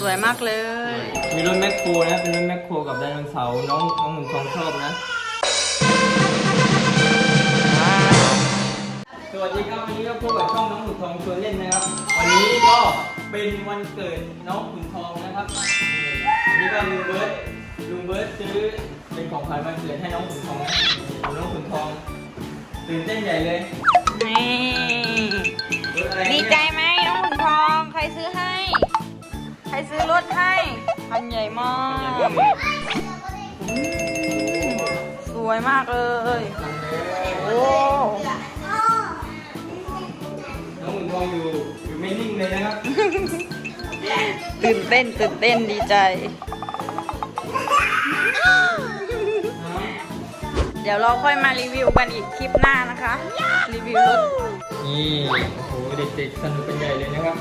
สวยมากเลย มีรถแมคโครนะ เป็นรถแมคโครกับไดโนเสาร์น้องน้องหมุนทองชอบนะ สวัสดีครับวันนี้ก็พบกับช่องน้องหมุนทองชวนเล่นนะครับ วันนี้ก็เป็นวันเกิดน้องหมุนทองนะครับนี่ก็ลุงเบิร์ตลุงเบิร์ตซื้อเป็นของขวัญวันเกิดให้น้องหมุนทองนะน้องหมุนทองตื่นเต้นใหญ่เลยนี่ ใครซื้อรถให้คันใหญ่มากอืมสวยมากเลยโอ้น้องหมุนทองอยู่อยู่ไม่นิ่งเลยนะครับตื่นเต้นตื่นเต้นดีใจ เดี๋ยวเราค่อยมารีวิวกันอีกคลิปหน้านะคะ รีวิวรถนี่โอ้โหเด็กๆสนุกเป็นใหญ่เลยนะครับ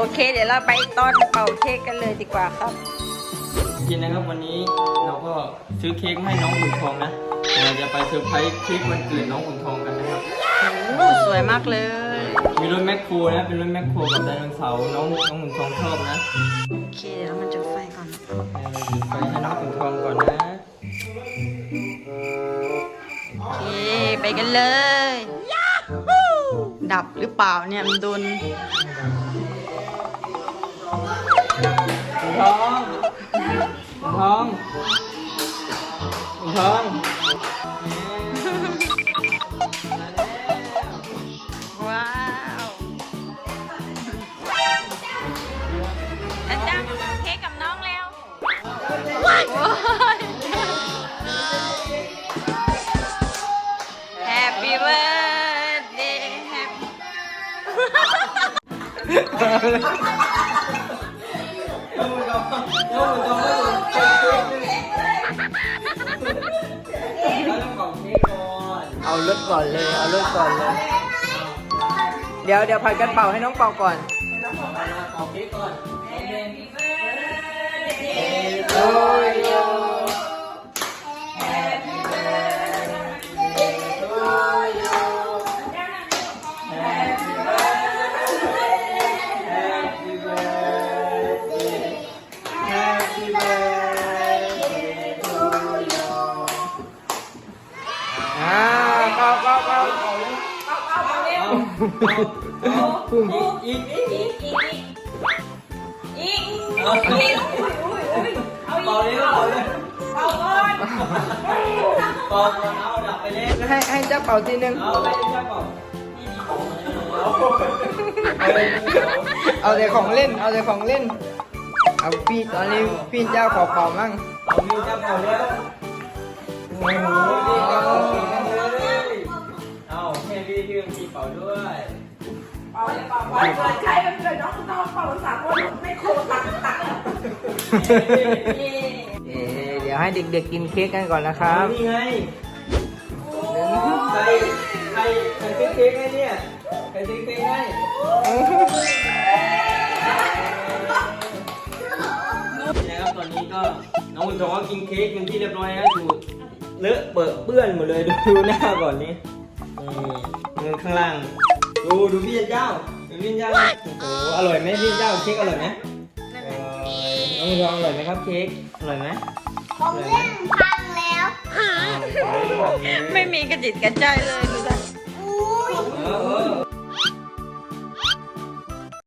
โอเค เดี๋ยวเราไปตอนเป่าเค้กกันเลยดีกว่าครับจริงนะครับวันนี้เราก็ซื้อเค้กมาให้น้องขุนทองนะเดี๋ยวเราจะไปเซอร์ไพรส์เค้กวันเกิดน้องขุนทองกันนะครับโอ้สวยมากเลย มีรถแมคโครนะ เป็นรถแมคโครกับไดโนเสาร์น้องน้องขุนทองชอบนะ โอเคเดี๋ยวเรามาจุดไฟก่อนเราจุดไฟให้น้องขุนทองก่อนนะ โอเคไปกันเลย ดับหรือเปล่าเนี่ยมันโดน ขุนทองขุนทองขุนทอ งว้าวอาจารย์เค้กกับน้องแล้วโอ้ย Happy birthday happy น้องขุนทองน้องขุนทองก็ถูกเค้กเลยเราต้องเป่าเค้กก่อนเอารถก่อนเลยเอารถก่อนเลย เดี๋ยวเดี๋ยวผัดกันเป่าให้น้องเป่าก่อนเป่าเค้กก่อนโอ้ยโอีกอีกอีกอีกเอาเร็วเป่าเร็วเป่าเร็วเป่าก่อนเป่าก่อนเอาดับไปเลยให้ให้เจ้าเป่าทีนึงเอาไปจะเป่าเอาแต่ของเล่น เอาแต่ของเล่น เอาพี่ตอนนี้พี่เจ้าขอเป่ามั่งเอามีจะเป่าเร็วโอ้โห พี่มีเป่าด้วยวันเกิดใครวันเกิดน้องคุณน้องเป่าสามคนไม่โคตรตักตักเอ๊ะเดี๋ยวให้เด็กๆกินเค้กกันก่อนนะครับนี่ไงใครใครใครซื้อเค้กให้เนี่ยใครซื้อเค้กให้นี่นะครับตอนนี้ก็น้องคุณทองก็กินเค้กเป็นที่เรียบร้อยแล้วดูเลอะเปื้อนหมดเลยดูดูหน้าก่อนนี่นี่ เงินข้างล่าง ดูดูพี่เจ้าดูพี่เจ้าโอ้โหอร่อยไหมพี่เจ้าเค้กอร่อยไหมเออน้องคุณทองอร่อยไหมครับเค้กอร่อยไหมของเล่นพังแล้วไม่มีกระจิตกระใจเลยดูสิ อุ้ย เออเออ